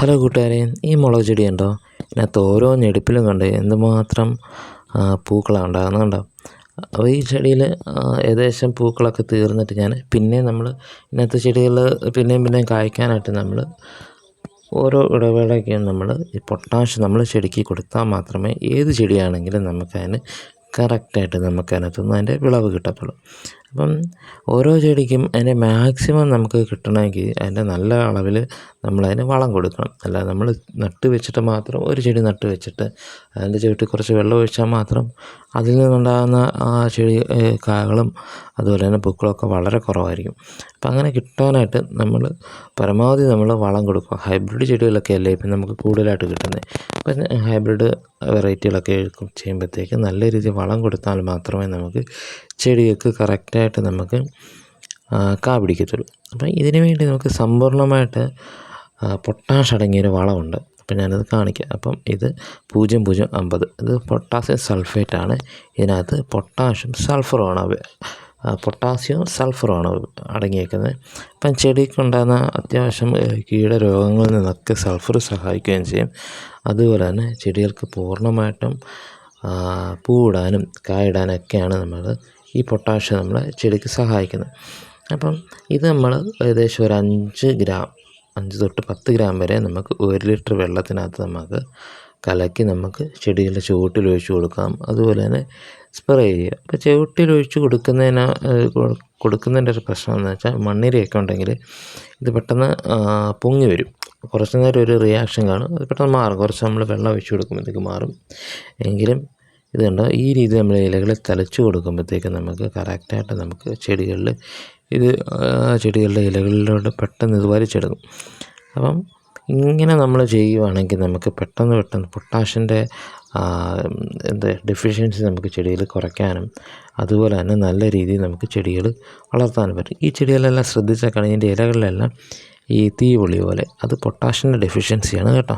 Hello കൂട്ടുകാരെ ഈ മുളക് ചെടി ഉണ്ടോ ഇതിനകത്ത് ഓരോ ഞെടുപ്പിലും കണ്ട് എന്തുമാത്രം പൂക്കളാണ് ഉണ്ടാകുന്നത് കണ്ടോ? അപ്പോൾ ഈ ചെടിയിൽ ഏകദേശം പൂക്കളൊക്കെ തീർന്നിട്ട് ഞാൻ പിന്നെ നമ്മൾ ഇതിനകത്ത് ചെടികൾ പിന്നെയും പിന്നെയും കായ്ക്കാനായിട്ട് നമ്മൾ ഓരോ ഇടവേളയ്ക്കും നമ്മൾ ഈ പൊട്ടാഷ് നമ്മൾ ചെടിക്ക് കൊടുത്താൽ മാത്രമേ ഏത് ചെടിയാണെങ്കിലും നമുക്കതിന് കറക്റ്റായിട്ട് നമുക്കതിനകത്തുനിന്ന് അതിന്റെ വിളവ് കിട്ടത്തുള്ളൂ. അപ്പം ഓരോ ചെടിക്കും അതിന്റെ മാക്സിമം നമുക്ക് കിട്ടണമെങ്കിൽ അതിന്റെ നല്ല അളവിൽ നമ്മളതിന് വളം കൊടുക്കണം. അല്ലാതെ നമ്മൾ നട്ട് വെച്ചിട്ട് മാത്രം ഒരു ചെടി നട്ട് വെച്ചിട്ട് അതിന്റെ ചുവട്ടിൽ കുറച്ച് വെള്ളം ഒഴിച്ചാൽ മാത്രം അതിൽ നിന്നുണ്ടാകുന്ന ആ ചെടി കായകളും അതുപോലെ തന്നെ പൂക്കളൊക്കെ വളരെ കുറവായിരിക്കും. അപ്പം അങ്ങനെ കിട്ടാനായിട്ട് നമ്മൾ പരമാവധി നമ്മൾ വളം കൊടുക്കുക. ഹൈബ്രിഡ് ചെടികളൊക്കെ അല്ലേ ഇപ്പം നമുക്ക് കൂടുതലായിട്ട് കിട്ടുന്നത്? അപ്പം ഹൈബ്രിഡ് വെറൈറ്റികളൊക്കെ ചെയ്യുമ്പോഴത്തേക്ക് നല്ല രീതിയിൽ വളം കൊടുത്താൽ മാത്രമേ നമുക്ക് ചെടികൾക്ക് കറക്റ്റായിട്ട് നമുക്ക് കാപിടിക്കത്തുള്ളൂ അപ്പം ഇതിനു വേണ്ടി നമുക്ക് സമ്പൂർണമായിട്ട് പൊട്ടാഷ് അടങ്ങിയൊരു വളമുണ്ട്. അപ്പം ഞാനത് കാണിക്കാം. അപ്പം ഇത് പൂജ്യം പൂജ്യം അമ്പത്. ഇത് പൊട്ടാസ്യം സൾഫേറ്റാണ് ഇതിനകത്ത് പൊട്ടാഷ്യം സൾഫറുമാണ് പൊട്ടാസ്യവും സൾഫറുമാണ് അടങ്ങിയേക്കുന്നത്. അപ്പം ചെടിക്കുണ്ടാകുന്ന അത്യാവശ്യം കീട കീടരോഗങ്ങളിൽ നിന്നൊക്കെ സൾഫർ സഹായിക്കുകയും ചെയ്യും. അതുപോലെ തന്നെ ചെടികൾക്ക് പൂർണമായിട്ടും പൂവിടാനും കായിടാനൊക്കെയാണ് നമ്മൾ ഈ പൊട്ടാഷ്യം നമ്മളെ ചെടിക്ക് സഹായിക്കുന്നത് അപ്പം ഇത് നമ്മൾ ഏകദേശം ഒരു അഞ്ച് ഗ്രാം അഞ്ച് തൊട്ട് പത്ത് ഗ്രാം വരെ നമുക്ക് ഒരു ലിറ്റർ വെള്ളത്തിനകത്ത് നമുക്ക് കലക്കി നമുക്ക് ചെടികളുടെ ചുവട്ടിൽ ഒഴിച്ച് കൊടുക്കാം. അതുപോലെ തന്നെ സ്പ്രേ ചെയ്യുക. അപ്പോൾ ചുവട്ടിൽ ഒഴിച്ച് കൊടുക്കുന്നതിന് കൊടുക്കുന്നതിന്റെ ഒരു പ്രശ്നം എന്ന് വെച്ചാൽ മണ്ണിരയൊക്കെ ഉണ്ടെങ്കിൽ ഇത് പെട്ടെന്ന് പൊങ്ങി വരും. കുറച്ച് നേരം ഒരു റിയാക്ഷൻ കാണും. അത് പെട്ടെന്ന് മാറും. കുറച്ച് നമ്മൾ വെള്ളം ഒഴിച്ച് കൊടുക്കുമ്പോഴത്തേക്ക് മാറും. എങ്കിലും ഇത് കണ്ടോ? ഈ രീതി നമ്മൾ ഇലകൾ തലച്ച് കൊടുക്കുമ്പോഴത്തേക്ക് നമുക്ക് കറക്റ്റായിട്ട് നമുക്ക് ചെടികളിൽ ഇത് ചെടികളുടെ ഇലകളിലോട്ട് പെട്ടെന്ന് ഇത് വലിച്ചെടുക്കും അപ്പം ഇങ്ങനെ നമ്മൾ ചെയ്യുവാണെങ്കിൽ നമുക്ക് പെട്ടെന്ന് പെട്ടെന്ന് പൊട്ടാഷിന്റെ എന്താ ഡെഫിഷ്യൻസി നമുക്ക് ചെടിയിൽ കുറയ്ക്കാനും അതുപോലെ തന്നെ നല്ല രീതിയിൽ നമുക്ക് ചെടികൾ വളർത്താനും പറ്റും. ഈ ചെടികളെല്ലാം ശ്രദ്ധിച്ചാൽ ഇതിന്റെ ഇലകളിലെല്ലാം ഈ തീ പൊളി പോലെ. അത് പൊട്ടാഷിന്റെ ഡെഫിഷ്യൻസിയാണ് കേട്ടോ.